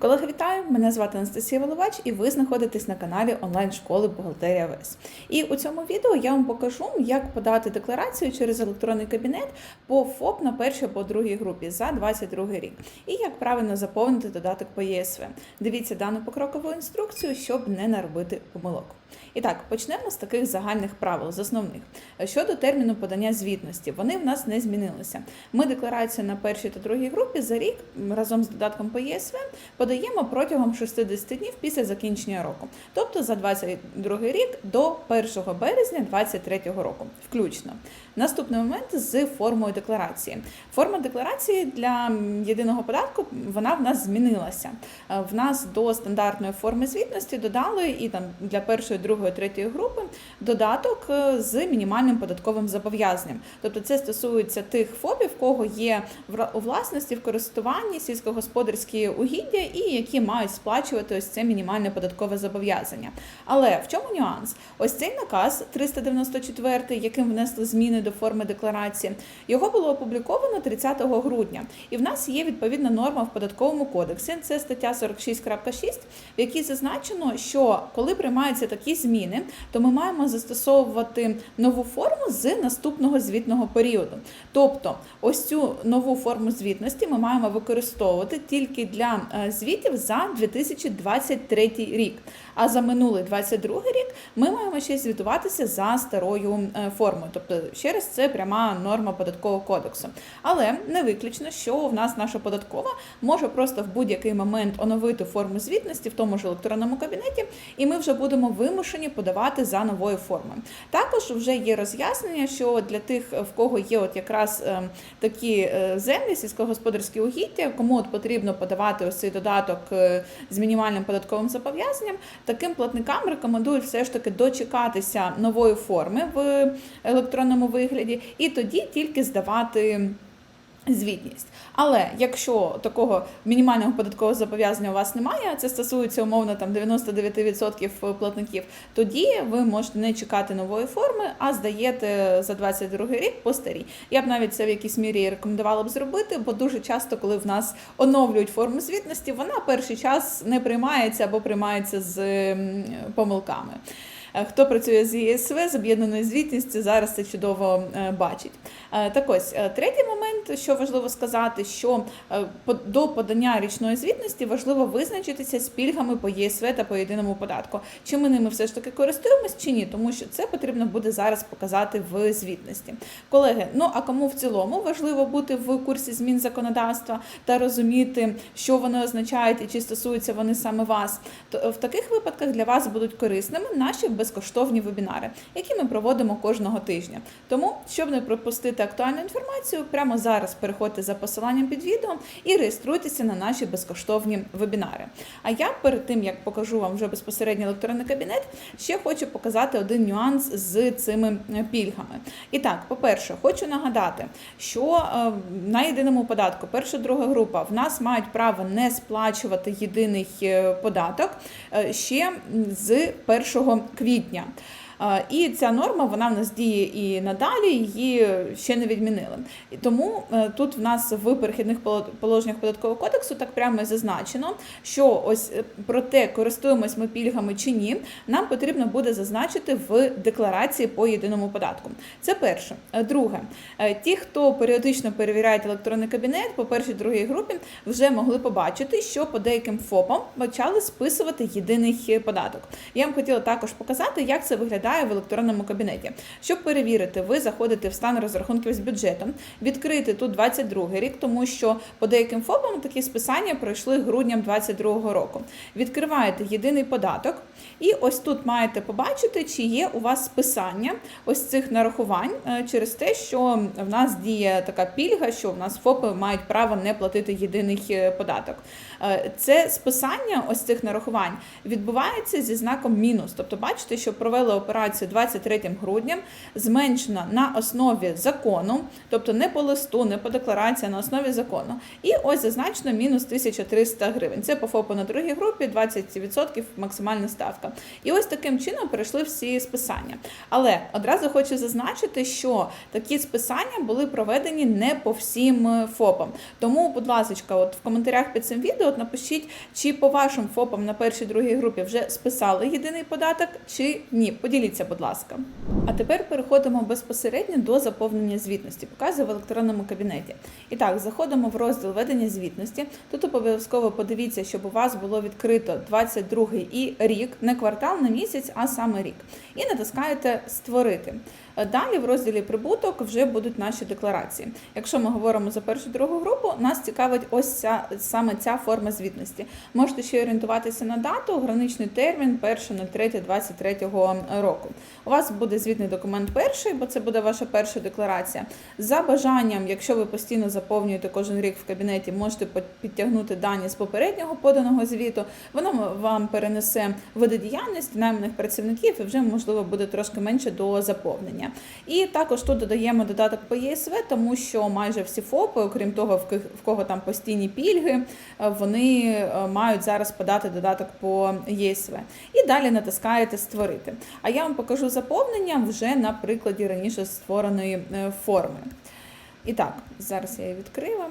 Колеги, вітаю! Мене звати Анастасія Воловач, і ви знаходитесь на каналі онлайн-школи Бухгалтерія ВЕС. І у цьому відео я вам покажу, як подати декларацію через електронний кабінет по ФОП на першій по другій групі за 2022 рік, і як правильно заповнити додаток по ЄСВ. Дивіться дану покрокову інструкцію, щоб не наробити помилок. І так, почнемо з таких загальних правил, з основних. Щодо терміну подання звітності, вони в нас не змінилися. Ми декларацію на першій та другій групі за рік разом з додатком по ЄСВ подаємо протягом 60 днів після закінчення року, тобто за 22 рік до 1 березня 2023 року, включно. Наступний момент з формою декларації. Форма декларації для єдиного податку вона в нас змінилася. Е, В нас до стандартної форми звітності додали і там для першої, другої, третьої групи додаток е, з мінімальним податковим зобов'язанням. Тобто це стосується тих ФОПів, кого є у власності в користуванні сільськогосподарські угіддя і які мають сплачувати ось це мінімальне податкове зобов'язання. Але в чому нюанс? Ось цей наказ 394, яким внесли зміни до форми декларації, його було опубліковано 30 грудня. І в нас є відповідна норма в податковому кодексі. Це стаття 46.6, в якій зазначено, що коли приймаються такі зміни, то ми маємо застосовувати нову форму з наступного звітного періоду. Тобто, ось цю нову форму звітності ми маємо використовувати тільки для е, звітів за 2023 рік. А за минулий 22 рік ми маємо ще звітуватися за старою е, формою. Тобто, ще раз це пряма норма податкового кодексу. Але не виключно, що в нас наша податкова може просто в будь-який момент оновити форму звітності в тому ж електронному кабінеті, і ми вже будемо вимушені подавати за новою формою. Також вже є роз'яснення, що для тих, в кого є от якраз е, такі е, землі, сільськогосподарські угіддя, кому от потрібно подавати ось цей додаток е, з мінімальним податковим зобов'язанням, таким платникам рекомендують все ж таки дочекатися нової форми в електронному вигляді, і тоді тільки здавати. Звітність, але якщо такого мінімального податкового зобов'язання у вас немає, це стосується умовно там 99% платників, тоді ви можете не чекати нової форми, а здаєте за 22 рік по старій. Я б навіть це в якійсь мірі рекомендувала б зробити, бо дуже часто, коли в нас оновлюють форму звітності, вона перший час не приймається або приймається з помилками. Е, Хто працює з ЄСВ, з об'єднаною звітністю, зараз це чудово е, бачить. Е, Так ось, третій момент, що важливо сказати, що до подання річної звітності важливо визначитися з пільгами по ЄСВ та по єдиному податку. Чи ми ними все ж таки користуємось чи ні, тому що це потрібно буде зараз показати в звітності. Колеги, ну а кому в цілому важливо бути в курсі змін законодавства та розуміти, що вони означають і чи стосуються вони саме вас, то в таких випадках для вас будуть корисними наші безкоштовні вебінари, які ми проводимо кожного тижня. Тому, щоб не пропустити актуальну інформацію, прямо зараз переходьте за посиланням під відео і реєструйтеся на наші безкоштовні вебінари. А я перед тим як покажу вам вже безпосередньо електронний кабінет, ще хочу показати один нюанс з цими е, пільгами. І так, по-перше, хочу нагадати, що е, на єдиному податку перша друга група в нас мають право не сплачувати єдиний е, податок ще з 1 квітня. Е, І ця норма вона в нас діє і надалі, її ще не відмінили. І тому е, тут в нас в перехідних положеннях податкового кодексу так прямо зазначено, що ось е, про те, користуємось ми пільгами чи ні, нам потрібно буде зазначити в декларації по єдиному податку. Це перше. Е, Друге, ті, хто періодично перевіряють електронний кабінет по першій другій групі, вже могли побачити, що по деяким ФОПам почали списувати єдиний податок. Я вам хотіла також показати, як це виглядає в електронному кабінеті. Щоб перевірити, ви заходите в стан розрахунків з бюджетом, відкрити тут 22 рік, тому що по деяким ФОПам такі списання пройшли грудням 22 року. Відкриваєте єдиний податок, і ось тут маєте побачити, чи є у вас списання ось цих нарахувань е, через те, що в нас діє така пільга, що в нас ФОПи мають право не платити єдиний е, податок. Е, Це списання ось цих нарахувань відбувається зі знаком мінус. Тобто, бачите, що провели операцію 23 грудням, зменшена на основі закону, тобто не по листу, не по декларації, а на основі закону. І ось зазначено мінус 1300 гривень. Це по ФОПу на другій групі 20% максимальна ставка. І ось таким чином перейшли всі списання. Але одразу хочу зазначити, що такі списання були проведені не по всім е, ФОПам. Тому, будь ласка, от в коментарях під цим відео от напишіть, чи по вашим ФОПам на першій другій групі вже списали єдиний податок, чи ні. Поділіться, будь ласка. А тепер переходимо безпосередньо до заповнення звітності. Показую в електронному кабінеті. І так, заходимо в розділ ведення звітності. Тут обов'язково подивіться, щоб у вас було відкрито 22 і рік, не квартал, не місяць, а саме рік. І натискаєте Створити. Далі в розділі прибуток вже будуть наші декларації. Якщо ми говоримо за першу другу групу, нас цікавить ось ця саме ця форма звітності. Можете ще орієнтуватися на дату, граничний термін 1.03.23 року. У вас буде звітний документ перший, бо це буде ваша перша декларація. За бажанням, якщо ви постійно заповнюєте кожен рік в кабінеті, можете підтягнути дані з попереднього поданого звіту. Воно вам перенесе види діяльності найманих працівників і вже можливо буде трошки менше до заповнення. І також тут додаємо додаток по ЄСВ, тому що майже всі ФОПи, окрім того, в кого там постійні пільги, е, вони е, мають зараз подати додаток по ЄСВ. І далі натискаєте Створити. А я вам покажу заповнення вже на прикладі раніше створеної е, форми. І так, зараз я її відкрию.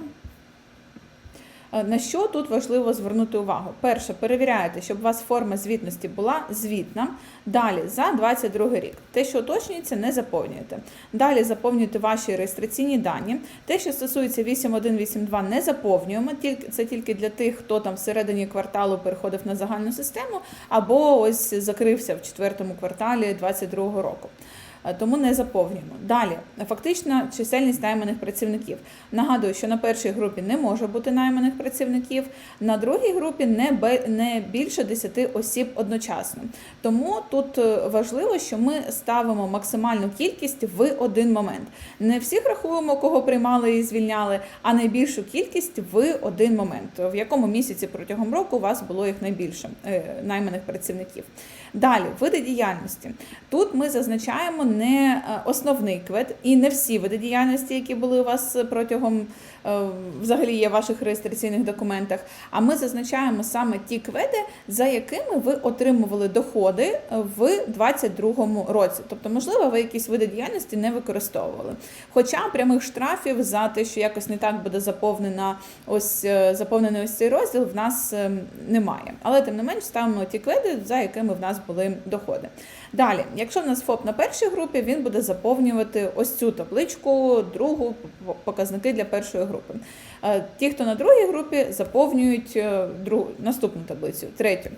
Е, На що тут важливо звернути увагу? Перше, перевіряєте, щоб у вас форма звітності була звітна. Далі за 22 рік. Те, що уточнюється, не заповнюєте. Далі заповнюєте ваші реєстраційні дані. Те, що стосується 8182, не заповнюємо. Це тільки для тих, хто там всередині кварталу переходив на загальну систему, або ось закрився в четвертому кварталі 22 року. Е, Тому не заповнюємо. Далі, фактична чисельність найманих працівників. Нагадую, що на першій групі не може бути найманих працівників, на другій групі не, бе- не більше 10 осіб одночасно. Тому тут е, важливо, що ми ставимо максимальну кількість в один момент. Не всіх рахуємо, кого приймали і звільняли, а найбільшу кількість в один момент. В якому місяці протягом року у вас було їх найбільше е, найманих працівників. Далі, види діяльності. Тут ми зазначаємо не е, основний квет і не всі види діяльності, які були у вас протягом взагалі є в ваших реєстраційних документах. А ми зазначаємо саме ті кведи, за якими ви отримували доходи е, в 2022 році. Тобто, можливо, ви якісь види діяльності не використовували. Хоча прямих штрафів за те, що якось не так буде заповнена ось е, заповнений ось цей розділ, в нас е, немає. Але тим не менш ставимо ті кведи, за якими в нас були доходи. Далі, якщо в нас ФОП на першій групі, він буде заповнювати ось цю табличку, другу показники для першої групи. Е, Ті, хто на другій групі, заповнюють е, другу наступну таблицю, третю.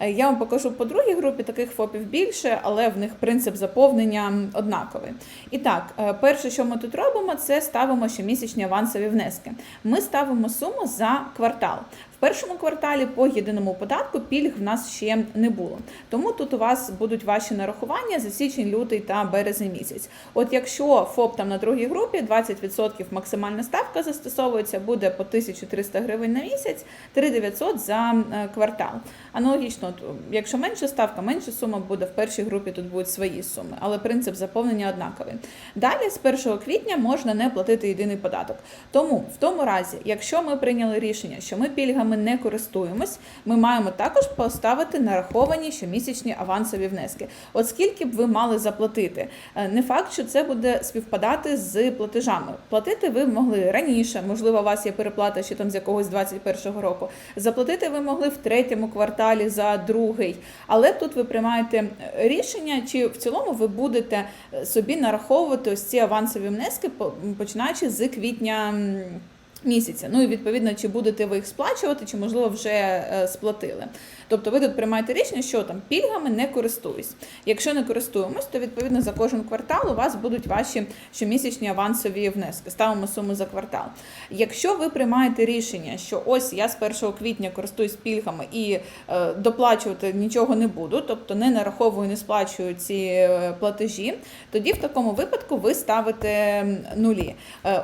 Е, Я вам покажу по другій групі таких ФОПів більше, але в них принцип заповнення однаковий. І так, перше, що ми тут робимо, це ставимо щомісячні авансові внески. Ми ставимо суму за квартал. В першому кварталі по єдиному податку пільг в нас ще не було. Тому тут у вас будуть ваші нарахування за січень, лютий та березень місяць. От якщо ФОП там на другій групі 20% максимальна ставка застосовується, буде по 1300 гривень на місяць, 3900 за е, квартал. Аналогічно, якщо менша ставка, менша сума буде в першій групі, тут будуть свої суми, але принцип заповнення однаковий. Далі з 1 квітня можна не платити єдиний податок. Тому в тому разі, якщо ми прийняли рішення, що ми пільгами не користуємось, ми маємо також поставити нараховані щомісячні авансові внески. От скільки б ви мали заплатити? Е, Не факт, що це буде співпадати з платежами. Платити ви могли раніше, можливо, у вас є переплата ще там з якогось 21-го року. Заплатити ви могли в третьому кварталі за другий. Але тут ви приймаєте е, рішення, чи в цілому ви будете е, собі нараховувати ось ці авансові внески, по- починаючи з квітня. Місяця. Ну і відповідно, чи будете ви їх сплачувати, чи можливо вже е, сплатили. Тобто ви тут приймаєте рішення, що там пільгами не користуюсь. Якщо не користуємось, то відповідно за кожен квартал у вас будуть ваші щомісячні авансові внески. Ставимо суму за квартал. Якщо ви приймаєте рішення, що ось я з 1 квітня користуюсь пільгами і е, доплачувати нічого не буду, тобто не нараховую, не сплачую ці е, платежі, тоді в такому випадку ви ставите нулі.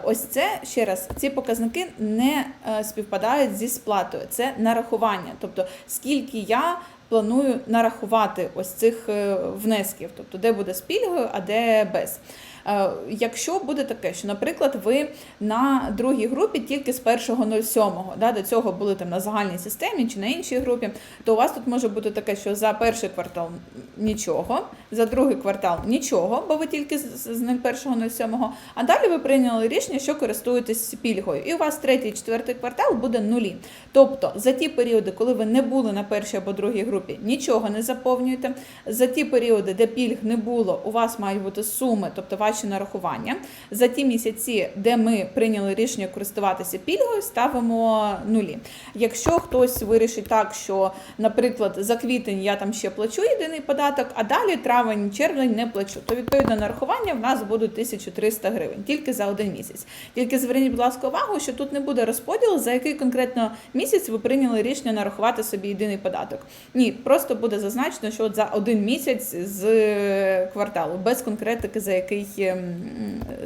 Ось це ще раз, ці показники показники не е, співпадають зі сплатою. Це нарахування, тобто скільки я. Планую нарахувати ось цих е, внесків, тобто де буде з пільгою, а де без. Е, Якщо буде таке, що, наприклад, ви на другій групі тільки з 1.07, да, до цього були там на загальній системі чи на іншій групі, то у вас тут може бути таке, що за перший квартал нічого, за другий квартал нічого, бо ви тільки з з 01.07, а далі ви прийняли рішення, що користуєтесь пільгою. І у вас третій, четвертий квартал буде нулі. Тобто за ті періоди, коли ви не були на першій або другій групі, нічого не заповнюєте. За ті періоди, де пільг не було, у вас мають бути суми, тобто ваші нарахування. За ті місяці, де ми прийняли рішення користуватися пільгою, ставимо нулі. Якщо хтось вирішить так, що, наприклад, за квітень я там ще плачу єдиний податок, а далі травень, червень не плачу, то відповідно нарахування в нас будуть 1300 гривень тільки за один місяць. Тільки зверніть, будь ласка, увагу, що тут не буде розподілу, за який конкретно місяць ви прийняли рішення нарахувати собі єдиний податок. Ні, просто буде зазначено, що от за один місяць з е, кварталу, без конкретики за який ем,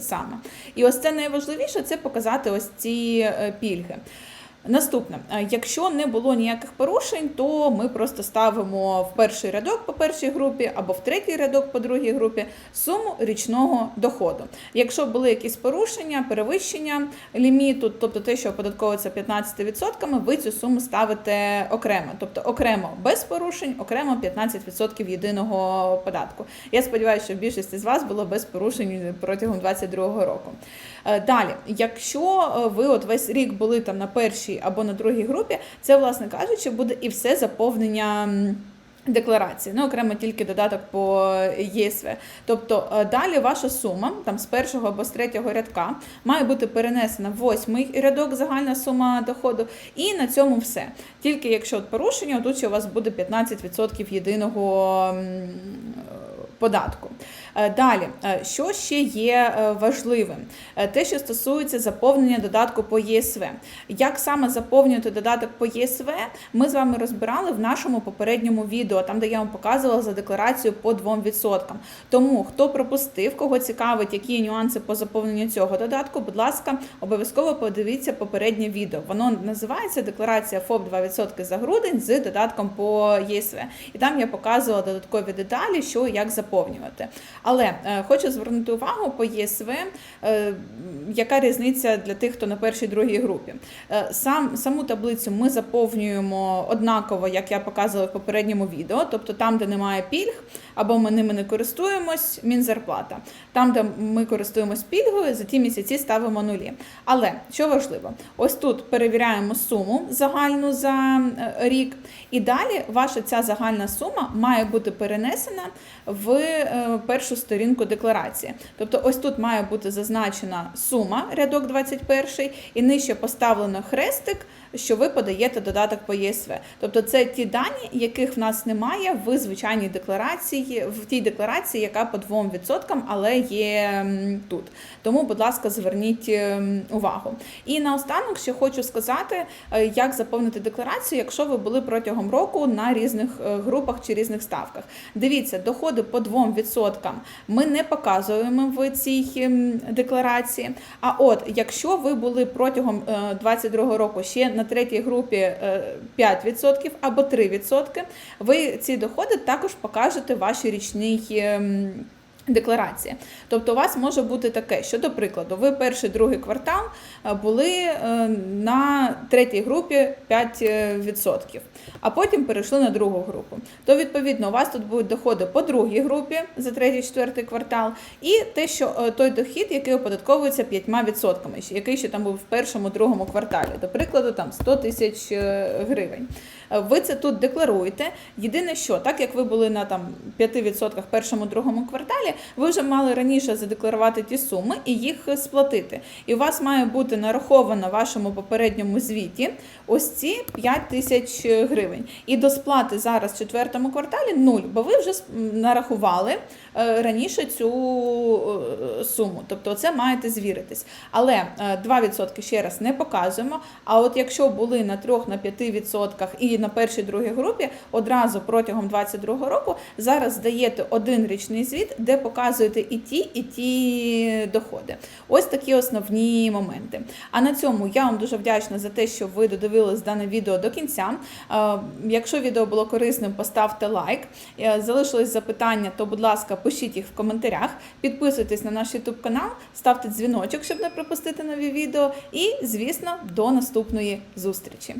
саме. І ось це найважливіше це показати ось ці е, пільги. Наступне, Е, якщо не було ніяких порушень, то ми просто ставимо в перший рядок по першій групі або в третій рядок по другій групі суму річного доходу. Якщо були якісь порушення, перевищення ліміту, тобто те, що оподатковується 15%, ви цю суму ставите окремо, тобто окремо без порушень, окремо 15% єдиного податку. Я сподіваюся, що більшість з вас було без порушень протягом 2022 року. Е, Далі, якщо е, ви от весь рік були там на першій або на другій групі, це, власне кажучи, буде і все заповнення. Декларації, ну окремо тільки додаток по ЄСВ. Тобто е, далі ваша сума там з першого або з третього рядка має бути перенесена в восьмий рядок, загальна сума доходу, і на цьому все. Тільки якщо от порушення, тут у вас буде 15% єдиного податку. Е, Далі, е, що ще є е, важливим? Те, що стосується заповнення додатку по ЄСВ. Як саме заповнювати додаток по ЄСВ, ми з вами розбирали в нашому попередньому відео, там де я вам показувала за декларацію по 2%. Тому хто пропустив, кого цікавить, які нюанси по заповненню цього додатку, будь ласка, обов'язково подивіться попереднє відео. Воно називається Декларація ФОП 2% за грудень з додатком по ЄСВ. І там я показувала додаткові деталі, що як заповнювати. Але е, хочу звернути увагу по ЄСВ, е, яка різниця для тих, хто на першій другій групі. Е, сам, саму таблицю ми заповнюємо однаково, як я показувала в попередньому відео, тобто там, де немає пільг, або ми ними не користуємось, мінзарплата. Там, де ми користуємось пільгою, за ті місяці ставимо нулі. Але що важливо, ось тут перевіряємо суму загальну за е, рік, і далі ваша ця загальна сума має бути перенесена в е, першу сторінку декларації. Тобто, ось тут має бути зазначена сума, рядок 21, і нижче поставлено хрестик, що ви подаєте додаток по ЄСВ. Тобто, це ті дані, яких в нас немає в звичайній декларації, в тій декларації, яка по 2%, але є тут. Тому, будь ласка, зверніть увагу. І наостанок ще хочу сказати, е, як заповнити декларацію, якщо ви були протягом року на різних е, групах чи різних ставках. Дивіться, доходи по 2% ми не показуємо в цій декларації. А от якщо ви були протягом 2022 року ще на третій групі е, 5% або 3%, ви ці доходи також покажете ваші річній. ем, Декларація. Тобто у вас може бути таке, що, до прикладу, ви перший, другий квартал е, були е, на третій групі 5%, а потім перейшли на другу групу. То, відповідно, у вас тут будуть доходи по другій групі за третій, четвертий квартал, і те, що е, той дохід, який оподатковується 5%, який ще там був в першому, другому кварталі, до прикладу, там 100 тисяч е, гривень. Е, Ви це тут декларуєте. Єдине, що так як ви були на там 5% першому, другому кварталі, ви вже мали раніше задекларувати ті суми і їх е, сплатити. І у вас має бути нараховано в вашому попередньому звіті ось ці 5 тисяч гривень. І до сплати зараз в четвертому кварталі нуль, бо ви вже нарахували е, раніше цю е, суму. Тобто це маєте звіритись. Але е, 2% ще раз не показуємо. А от якщо були на 3 на 5% і на першій другій групі одразу протягом 22 року зараз здаєте один річний звіт, де показуєте і ті, і ті доходи. Ось такі основні моменти. А на цьому я вам дуже вдячна за те, що ви додивились дане відео до кінця. Е, Якщо відео було корисним, поставте лайк. Е, Залишились запитання, то, будь ласка, пишіть їх в коментарях. Підписуйтесь на наш YouTube канал, ставте дзвіночок, щоб не пропустити нові відео. І, звісно, до наступної зустрічі.